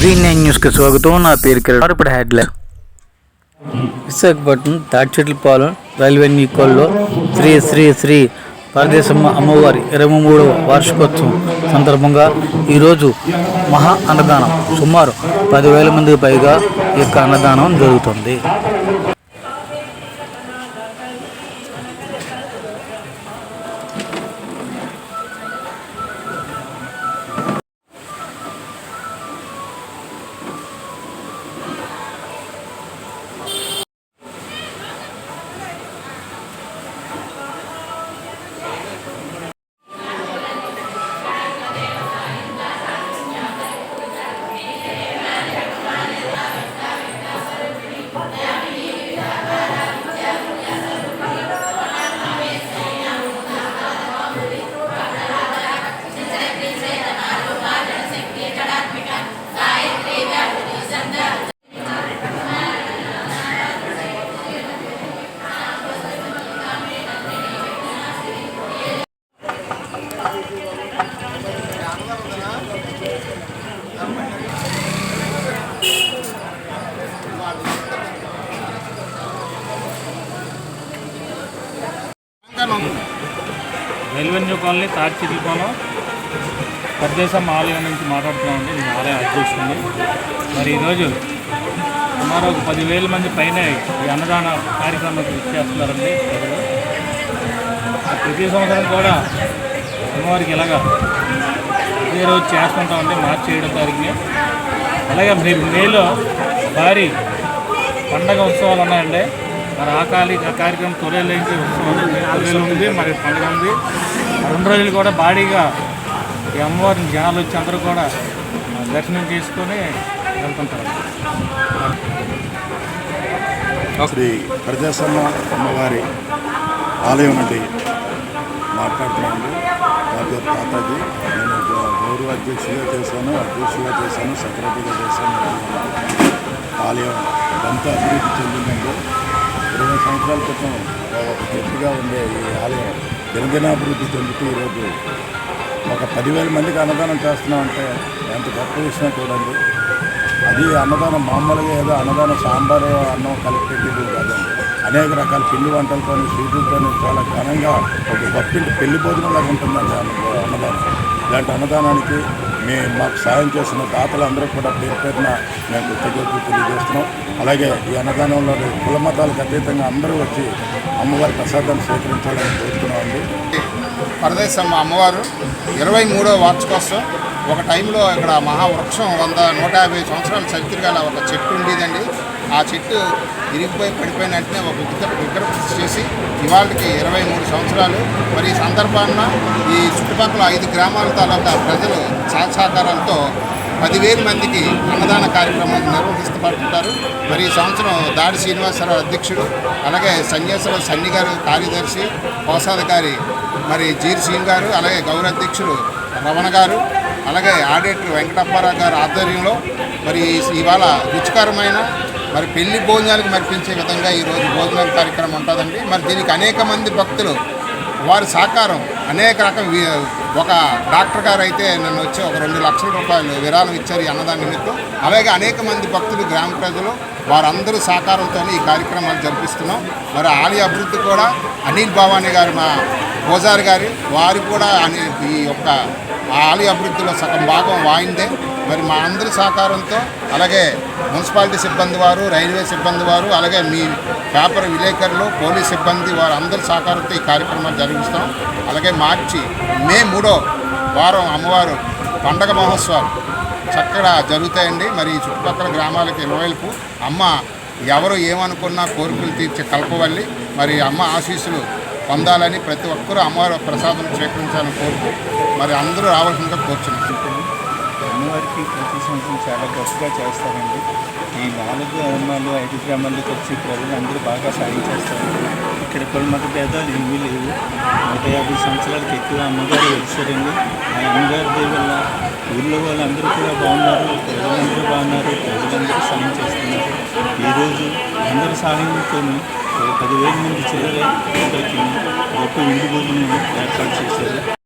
G nine న్యూస్కి స్వాగతం. నా పేరు కిరణ్. ఇప్పుడు హెడ్లైన్. విశాఖపట్నం తాడిచెట్లపాలెం రైల్వే నీకోల్లో శ్రీ శ్రీ శ్రీ భారతదేశమ్మ అమ్మవారి ఇరవై మూడవ వార్షికోత్సవం సందర్భంగా ఈరోజు మహా అన్నదానం. సుమారు పదివేల మందికి పైగా ఈ యొక్క అన్నదానం జరుగుతుంది. రెవెన్యూ కాలనీ తాడిచిట్ల కోణం పెద్దేశం ఆలయం నుంచి మాట్లాడుతున్నామండి నేను ఆలయ అధ్యక్షుడిని మరి ఈరోజు సుమారు ఒక పదివేల మంది పైన ఈ అన్నదాన కార్యక్రమానికి చేస్తున్నారండి ప్రతి సంవత్సరం కూడా అమ్మవారికి ఇలాగా ఇదే రోజు చేస్తుంటామండి మార్చి ఏడో తారీఖుని. అలాగే మే- మేలో భారీ పండగ ఉత్సవాలు ఉన్నాయండి. మరి ఆ కాలి ఆ కార్యక్రమం తొలేలేంటి ఉత్సవం ఉంది మరి పండుగ ఉంది. రెండు రోజులు కూడా భారీగా ఈ అమ్మవారిని జనాలు వచ్చి అందరూ కూడా దర్శనం చేసుకొని వెళ్తుంటారు. శ్రీ ప్రజాసమ్మ అమ్మవారి ఆలయం నుండి మాట్లాడుతున్నాను నా పేరు తాతాజీ. నేను గౌరవ అధ్యక్షుడిగా చేశాను. అధ్యక్షుడిగా చేశాను. సెక్రటరీగా చేశాను. ఆలయం ఎంతో అభివృద్ధి చెందిందంటే సంవత్సరాల క్రితం ఒక గట్టిగా ఉండే ఈ ఆలయం దినదినాభివృద్ధి చెందుతూ ఈరోజు ఒక పదివేల మందికి అన్నదానం చేస్తున్నామంటే ఎంత గొప్ప విషయం చూడండి. అది అన్నదానం మామూలుగా ఏదో అన్నదానం సాంబారు అన్నం కలిపి కాదండి అనేక రకాల పిండి వంటలతో స్వీట్లతో చాలా ఘనంగా ఒక గొప్పింటి పెళ్ళి భోజనంలాగా ఉంటుందండి అన్నదానం. ఇలాంటి అన్నదానానికి మేము మాకు సాయం చేసిన దాతలందరూ కూడా పేరు పేరున మేము కృతజ్ఞతలు తెలియజేస్తున్నాం. అలాగే ఈ అన్నదానంలో కుల మతాలకు అతీతంగా అందరూ వచ్చి అమ్మవారి ప్రసాదాన్ని స్వీకరించాలని కోరుతున్నామండి. పరదేశమ్మ అమ్మవారు ఇరవై మూడో వార్షికోత్సవం. ఒక టైంలో ఇక్కడ మహావృక్షం వంద నూట యాభై సంవత్సరాల చరిత్ర గల ఒక చెట్టు ఉండేదండి. ఆ చెట్టు ఇరిగిపోయి పడిపోయిన వెంటనే ఒక విగ్రహ విగ్రహ చేసి ఇవాళకి ఇరవై మూడు సంవత్సరాలు. మరి ఈ సందర్భాన ఈ చుట్టుపక్కల ఐదు గ్రామాల తాలూకా ప్రజలు సహసహకారాలతో పదివేల మందికి అన్నదాన కార్యక్రమం నిర్వహిస్తపడుతుంటారు మరి ఈ సంవత్సరం దాడి శ్రీనివాసరావు అధ్యక్షుడు అలాగే సన్యాసరావు సన్ని గారు కార్యదర్శి కోశాధికారి మరి జీర్ సింగ్ గారు అలాగే గౌరవ అధ్యక్షుడు రమణ గారు అలాగే ఆడిటర్ వెంకటప్పారావు గారి ఆధ్వర్యంలో మరి ఇవాళ రుచికరమైన మరి పెళ్ళి భోజనాలకు మరిపించే విధంగా ఈరోజు భోజనాల కార్యక్రమం ఉంటుందండి. మరి దీనికి అనేక మంది భక్తులు వారి సహకారం అనేక రకం ఒక డాక్టర్ గారు అయితే నన్ను వచ్చి ఒక రెండు లక్షల రూపాయలు విరాళం ఇచ్చారు ఈ నిమిత్తం. అలాగే అనేక మంది భక్తులు గ్రామ ప్రజలు వారందరూ సహకారంతో ఈ కార్యక్రమాలు జరిపిస్తున్నాం. మరి ఆలయ అభివృద్ధి కూడా అనిల్ భవానీ గారు మా పూజారి గారి వారు కూడా ఈ యొక్క ఆలయ అభివృద్ధిలో సగం భాగం వాయిందే. మరి మా అందరి సహకారంతో అలాగే మున్సిపాలిటీ సిబ్బంది వారు రైల్వే సిబ్బంది వారు అలాగే మీ పేపర్ విలేకరులు పోలీస్ సిబ్బంది వారు అందరి సహకారంతో ఈ కార్యక్రమాలు జరిగిస్తాం అలాగే మార్చి మే మూడో వారం అమ్మవారు పండగ మహోత్సవాలు. చక్కగా జరుగుతాయండి. మరి చుట్టుపక్కల గ్రామాలకు ఇరువైపు అమ్మ ఎవరు ఏమనుకున్నా కోరికలు తీర్చే కల్పవల్లి. మరి అమ్మ ఆశీస్సులు పొందాలని ప్రతి ఒక్కరూ అమ్మవారి ప్రసాదం స్వీకరించాలని కోరుతూ మరి అందరూ రావాల్సిందిగా కోరుచున్నాం. అమ్మవారికి ప్రతి సంవత్సరం చాలా గొప్పగా చేస్తారండి. ఈ నాలుగు గ్రామాలు ఐదు గ్రామాలకు వచ్చి ప్రజలు అందరూ బాగా సాయం చేస్తారు. ఇక్కడ కుల మత భేదాలు ఏమీ లేవు. నూట యాభై సంవత్సరాలకు ఎక్కువ అమ్మగారు వెలిసారండి ఆ అమ్మగారి వల్ల ఊళ్ళో వాళ్ళందరూ కూడా బాగున్నారు ప్రజలందరూ బాగున్నారు ప్రజలందరూ సాయం చేస్తున్నారు. ఈరోజు అందరి సహాయంతో పదివేల మంది చిల్లర ఇక్కడికి గొప్ప విందు భోజనం ఏర్పాటు చేశారు.